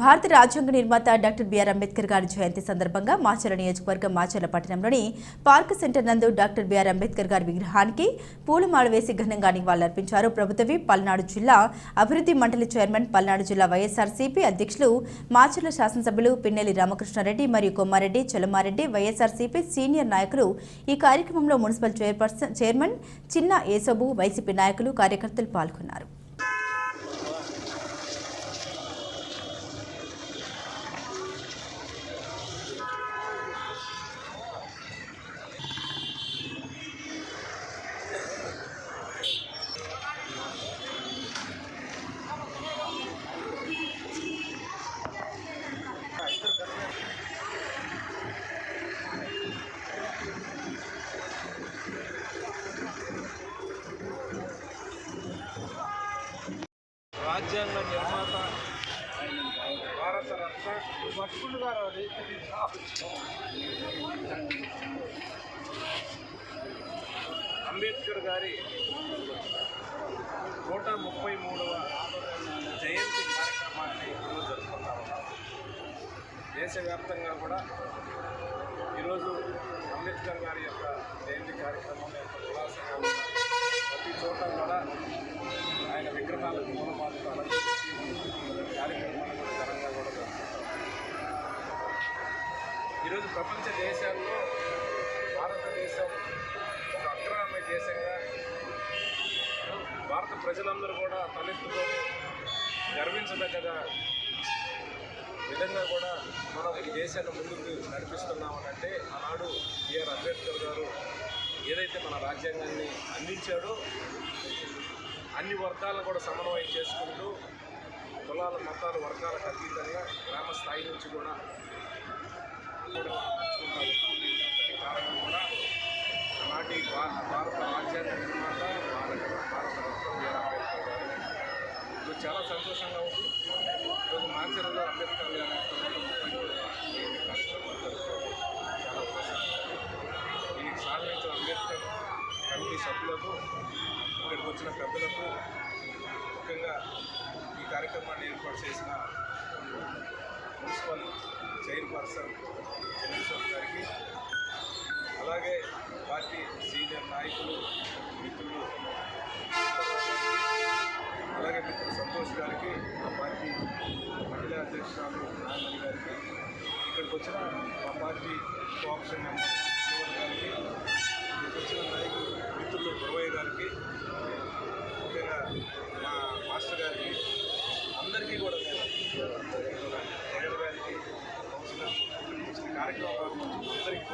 భారత రాజ్యాంగ నిర్మాత డాక్టర్ బిఆర్ అంబేద్కర్ గారి జయంతి సందర్భంగా మాచర్ల నియోజకవర్గం మాచర్ల పట్టణంలోని పార్క్ సెంటర్ నందు డాక్టర్ బిఆర్ అంబేద్కర్ గారి విగ్రహానికి పూలమాల వేసి ఘనంగా నివాళులర్పించారు. ప్రభుత్వవి పల్నాడు జిల్లా అభివృద్ధి మండలి చైర్మన్ పల్నాడు జిల్లా వైఎస్ఆర్సీపీ అధ్యక్షులు మాచర్ల శాసనసభ్యులు పిన్నెల్లి రామకృష్ణారెడ్డి మరియు కొమ్మారెడ్డి చలమారెడ్డి వైఎస్ఆర్సీపీ సీనియర్ నాయకులు ఈ కార్యక్రమంలో మున్సిపల్ చైర్పర్సన్ చైర్మన్ చిన్న ఏసబు వైసీపీ నాయకులు కార్యకర్తలు పాల్గొన్నారు. రాజ్యాంగ నిర్మాత భారత రత్న భట్టుడు గారు అంబేద్కర్ గారి నూట ముప్పై మూడవ జయంతి కార్యక్రమాన్ని ఈరోజు జరుపుకుంటా ఉన్నాం. దేశవ్యాప్తంగా కూడా ఈరోజు అంబేద్కర్ గారి యొక్క జయంతి కార్యక్రమం ఈరోజు ప్రపంచ దేశాల్లో భారతదేశం ఒక అగ్రగామి దేశంగా భారత ప్రజలందరూ కూడా తలెత్తుకొని గర్వించదగ్గ విధంగా కూడా మనం ఈ దేశాన్ని ముందుకు నడిపిస్తున్నామనంటే ఆనాడు బిఆర్ అంబేద్కర్ గారు ఏదైతే మన రాజ్యాంగాన్ని అందించాడో అన్ని వర్గాలను కూడా సమన్వయం చేసుకుంటూ కులాల మతాలు వర్గాలకు అతీతంగా గ్రామ స్థాయి నుంచి కూడా నాటి భారత రాజ్యాంగ నిర్మాత భారత భారత రత్న చాలా సంతోషంగా ఉంది ఈరోజు మాచర్లో అంబేద్కర్ గారి చాలా ప్రశాంతంగా ఈ సాధించిన అంబేద్కర్ కమిటీ సభ్యులకు ఇక్కడికి వచ్చిన పెద్దలకు ముఖ్యంగా ఈ కార్యక్రమాన్ని ఏర్పాటు చేసిన మున్సిపల్ చైర్పర్సన్ చంద్రశేఖర్ గారికి అలాగే పార్టీ సీనియర్ నాయకులు మిత్రులు అలాగే మిత్రులు సంతోష్ గారికి మా పార్టీ మహిళా అధ్యక్షురాలు నాగమణి గారికి ఇక్కడికి వచ్చిన మా పార్టీ కోఆప్షన్ గారికి అందరికీ